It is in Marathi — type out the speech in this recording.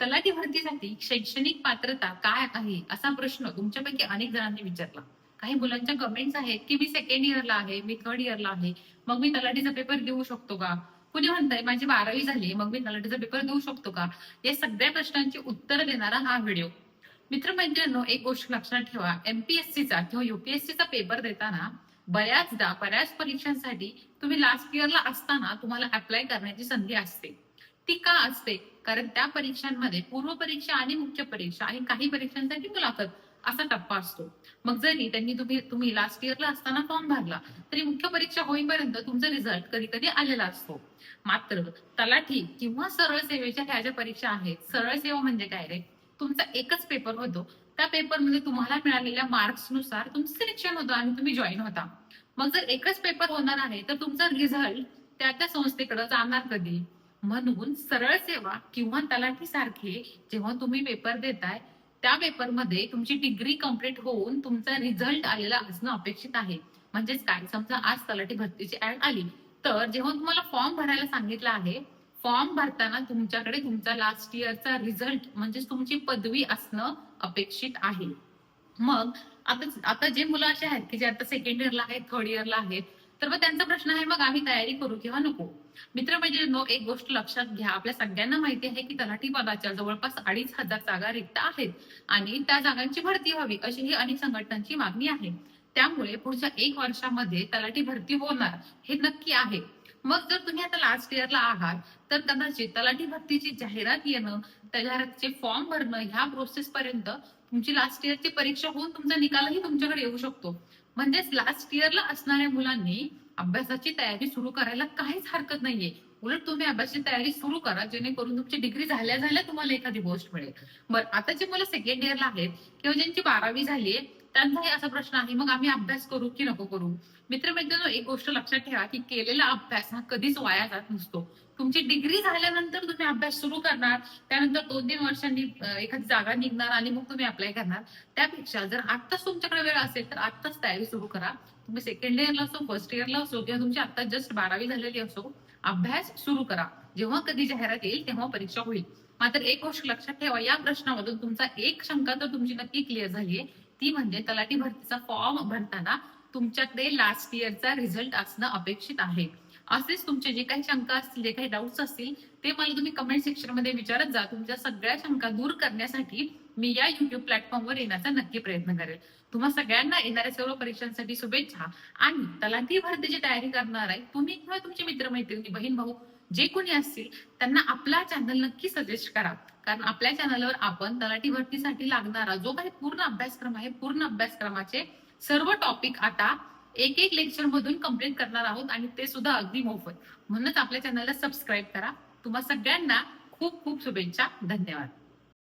तलाठी भरतीसाठी शैक्षणिक पात्रता काय आहे असा प्रश्न तुमच्यापैकी अनेक जणांनी विचारला. काही मुलांच्या कमेंट्स आहेत की मी सेकंड इयरला आहे मी थर्ड इयरला आहे मग मी तलाठीचा पेपर देऊ शकतो का? कुणी म्हणतंय माझी बारावी झाली मग मी तलाठीचा पेपर देऊ शकतो का? या सगळ्या प्रश्नांची उत्तर देणारा हा व्हिडिओ मित्रमैत्रिणींनो एक गोष्ट लक्षात ठेवा. एमपीएससीचा किंवा युपीएससीचा पेपर देताना बऱ्याचदा बऱ्याच परीक्षांसाठी तुम्ही लास्ट इयरला असताना तुम्हाला अप्लाय करण्याची संधी असते. ती का असते? कारण त्या परीक्षांमध्ये पूर्व परीक्षा आणि मुख्य परीक्षा आणि काही परीक्षांसाठी मुलाखत असा टप्पा असतो. मग जरी त्यांनी तुम्ही तुम्ही लास्ट इयरला असताना फॉर्म भरला तरी मुख्य परीक्षा होईपर्यंत तुमचा रिझल्ट कधी कधी आलेला असतो. मात्र तलाठी किंवा सरळ सेवेच्या ह्या ज्या परीक्षा आहेत सरळ सेवा म्हणजे काय रे? तुमचा एकच पेपर होतो. त्या पेपरमध्ये तुम्हाला मिळालेल्या मार्क्सनुसार तुमचं सिलेक्शन होतं आणि तुम्ही जॉईन होता. मग जर एकच पेपर होणार आहे तर तुमचा रिझल्ट त्या त्या संस्थेकडे जाणार कधी? म्हणून सरळ सेवा किंवा तलाठी सारखे जेव्हा तुम्ही पेपर देताय त्या पेपरमध्ये तुमची डिग्री कंप्लीट होऊन तुमचा रिझल्ट आलेला असणं अपेक्षित आहे. म्हणजेच काय? समजा आज तलाठी भरतीची ऍड आली तर जेव्हा तुम्हाला फॉर्म भरायला सांगितलं आहे फॉर्म भरताना तुमच्याकडे तुमचा लास्ट इयरचा रिझल्ट म्हणजेच तुमची पदवी असणं अपेक्षित आहे. मग आता आता जे मुलं असे आहेत की जे आता सेकंड इयरला आहेत थर्ड इयरला आहेत तर मग त्यांचा प्रश्न आहे मग आम्ही तयारी करू किंवा नको. मित्र म्हणजे नो एक गोष्ट लक्षात घ्या. आपल्या सगळ्यांना माहिती आहे की तलाठी पदाच्या जवळपास अडीच हजार जागा रिक्त आहेत आणि त्या जागांची भरती व्हावी अशी ही अनेक संघटनांची मागणी आहे. त्यामुळे पुढच्या एक वर्षामध्ये तलाठी भरती होणार हे नक्की आहे. मग जर तुम्ही आता लास्ट इयरला आहात तर कदाचित तलाठी भरतीची जाहिरात येणं त्या जाहिरातीचे फॉर्म भरणं ह्या प्रोसेस पर्यंत तुमची लास्ट इयरची परीक्षा होऊन तुमचा निकालही तुमच्याकडे येऊ शकतो. म्हणजेच लास्ट इयरला असणाऱ्या मुलांनी अभ्यासाची तयारी सुरू करायला काहीच हरकत नाहीये. उलट तुम्ही अभ्यासाची तयारी सुरू करा जेणेकरून तुमची डिग्री झाल्या झाल्या तुम्हाला एखादी पोस्ट मिळेल. बरं आता जे मुलं सेकंड इयरला आहेत किंवा ज्यांची बारावी झालीये त्यांचाही असा प्रश्न आहे. मग आम्ही अभ्यास करू की नको करू? मित्रमैत्रिणी एक गोष्ट लक्षात ठेवा की केलेला अभ्यास हा कधीच वाया जात नसतो. तुमची डिग्री झाल्यानंतर तुम्ही अभ्यास सुरू करणार त्यानंतर दोन तीन वर्षांनी एखादी जागा निघणार आणि मग तुम्ही अप्लाय करणार. त्यापेक्षा जर आत्ताच तुमच्याकडे वेळ असेल तर आत्ताच तयारी सुरू करा. तुम्ही सेकंड इयरला असो फर्स्ट इयरला असो किंवा तुमची आता जस्ट बारावी झालेली असो अभ्यास सुरू करा. जेव्हा कधी जाहिरात येईल तेव्हा परीक्षा होईल. मात्र एक गोष्ट लक्षात ठेवा या प्रश्नामधून तुमचा एक शंका तर तुमची नक्की क्लिअर झालीये. ती म्हणजे तलाठी भरतीचा फॉर्म भरताना तुमच्याकडे लास्ट इयरचा रिझल्ट असणं अपेक्षित आहे. असेच तुमचे जे काही शंका असतील जे काही डाऊट्स असतील ते मला तुम्ही कमेंट सेक्शनमध्ये विचारत जा. तुमच्या सगळ्या शंका दूर करण्यासाठी मी या युट्यूब प्लॅटफॉर्मवर येण्याचा नक्की प्रयत्न करेल. तुम्हा सगळ्यांना येणाऱ्या सर्व परीक्षांसाठी शुभेच्छा. आणि तलाठी भरतीची तयारी करणार आहे तुम्ही किंवा तुमचे मित्रमैत्रिणी बहीण भाऊ जे कोणी असतील त्यांना आपला चॅनल नक्की सजेस्ट करा. कारण आपल्या चॅनलवर आपण तलाठी भरतीसाठी लागणारा जो काही पूर्ण अभ्यासक्रम आहे पूर्ण अभ्यासक्रमाचे सर्व टॉपिक आता एक एक लेक्चर मधून कंप्लीट करणार आहोत आणि ते सुद्धा अगदी मोफत. म्हणूनच आपल्या चॅनलला सबस्क्राईब करा. तुम्हा सगळ्यांना खूप खूप शुभेच्छा. धन्यवाद.